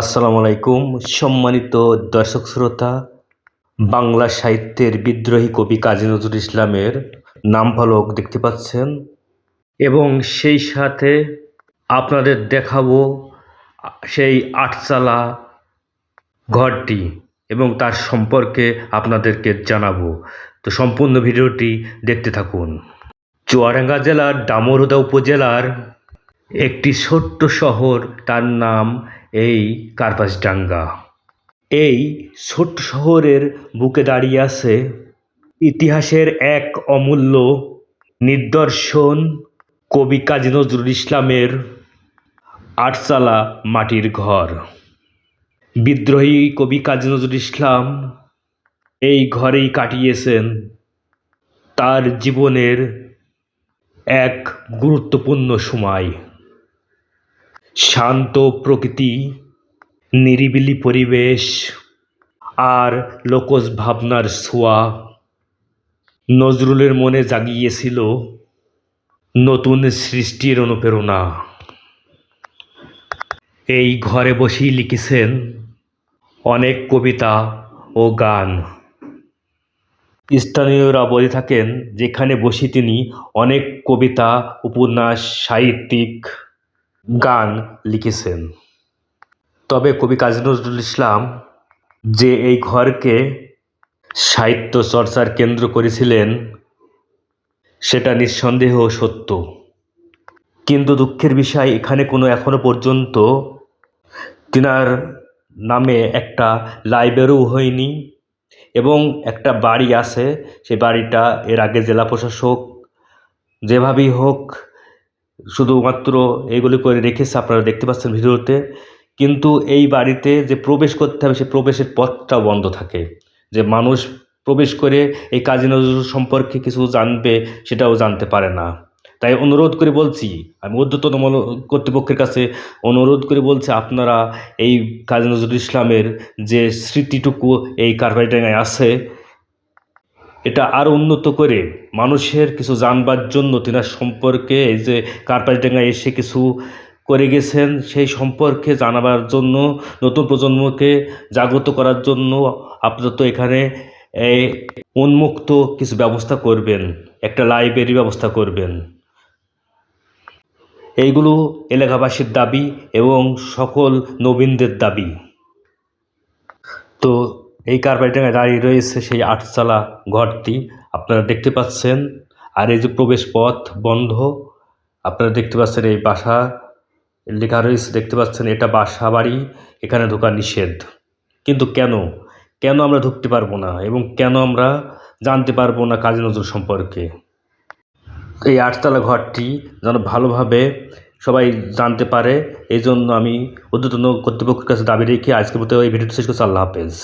আসসালামু আলাইকুম, সম্মানিত দর্শক শ্রোতা, বাংলা সাহিত্যের বিদ্রোহী কবি কাজী নজরুল ইসলামের নাম ফলক দেখতে পাচ্ছেন এবং সেই সাথে আপনাদের দেখাবো সেই আটচালা ঘরটি এবং তার সম্পর্কে আপনাদেরকে জানাব। তো সম্পূর্ণ ভিডিওটি দেখতে থাকুন। চুয়াডাঙ্গা জেলার ডামরহুদা উপজেলার একটি ছোট্ট শহর, তার নাম এই কার্পাসডাঙ্গা এই ছোট্ট শহরের বুকে দাঁড়িয়ে আছে ইতিহাসের এক অমূল্য নিদর্শন কবি কাজী নজরুল ইসলামের আটচালা মাটির ঘর। বিদ্রোহী কবি কাজী নজরুল ইসলাম এই ঘরেই কাটিয়েছেন তার জীবনের এক গুরুত্বপূর্ণ সময়। শান্ত প্রকৃতি, নিরিবিলি পরিবেশ আর লোকজ ভাবনার ছোঁয়া। নজরুলের মনে জাগিয়েছিল নতুন সৃষ্টির অনুপ্রেরণা। এই ঘরে বসেই লিখেছেন অনেক কবিতা ও গান। স্থানীয়রা বলে থাকেন, যেখানে বসে তিনি অনেক কবিতা, উপন্যাস, সাহিত্যিক গান লিখেছেন। তবে কবি কাজী নজরুল ইসলাম যে এই ঘরকে সাহিত্য চর্চার কেন্দ্র করেছিলেন, সেটা নিঃসন্দেহ সত্য। কিন্তু দুঃখের বিষয়, এখানে কোনো এখনও পর্যন্ত তিনার নামে একটা লাইব্রেরিও হয়নি এবং একটা বাড়ি আছে সেই বাড়িটা এর আগে জেলা প্রশাসক যেভাবেই হোক শুধুমাত্র এইগুলি করে রেখেছে আপনারা দেখতে পাচ্ছেন ভিডিওতে। কিন্তু এই বাড়িতে যে প্রবেশ করতে হবে, সে প্রবেশের পথটাও বন্ধ থাকে। যে মানুষ প্রবেশ করে এই কাজী নজরুল সম্পর্কে কিছু জানবে, সেটাও জানতে পারে না। তাই অনুরোধ করে বলছি, আমি ঊর্ধ্বতন কর্তৃপক্ষের কাছে অনুরোধ করে বলছি, আপনারা এই কাজী নজরুল ইসলামের যে স্মৃতিটুকু এই কারবাইডাঙ্গায় আছে এটা আরও উন্নত করে মানুষের কিছু জানবার জন্য তিনার সম্পর্কে এই যে কার্পাসডাঙ্গায় এসে কিছু করে গেছেন, সেই সম্পর্কে জানাবার জন্য, নতুন প্রজন্মকে জাগ্রত করার জন্য আপাতত এখানে উন্মুক্ত কিছু ব্যবস্থা করবেন, একটা লাইব্রেরি ব্যবস্থা করবেন। এইগুলো এলাকাবাসীর দাবি এবং সকল নবীনদের দাবি। তো এই কারবাইডাঙ্গায় দাঁড়িয়ে রয়েছে সেই আটচালা ঘরটি। আপনারা দেখতে পাচ্ছেন, আর এই যে প্রবেশ পথ বন্ধ, আপনারা দেখতে পাচ্ছেন এই বাসা লেখা রয়েছে, দেখতে পাচ্ছেন এটা বাসা বাড়ি, এখানে ঢোকা নিষেধ। কিন্তু কেন? কেন আমরা ঢুকতে পারব না? এবং কেন আমরা জানতে পারব না কাজী নজরুল সম্পর্কে? এই আটতলা ঘরটি যেন ভালোভাবে সবাই জানতে পারে এই জন্য আমি ঊর্ধ্বতন কর্তৃপক্ষের কাছে দাবি রেখে আজকের মতো এই ভিডিওটি শেষ করছি। আল্লাহ হাফেজ।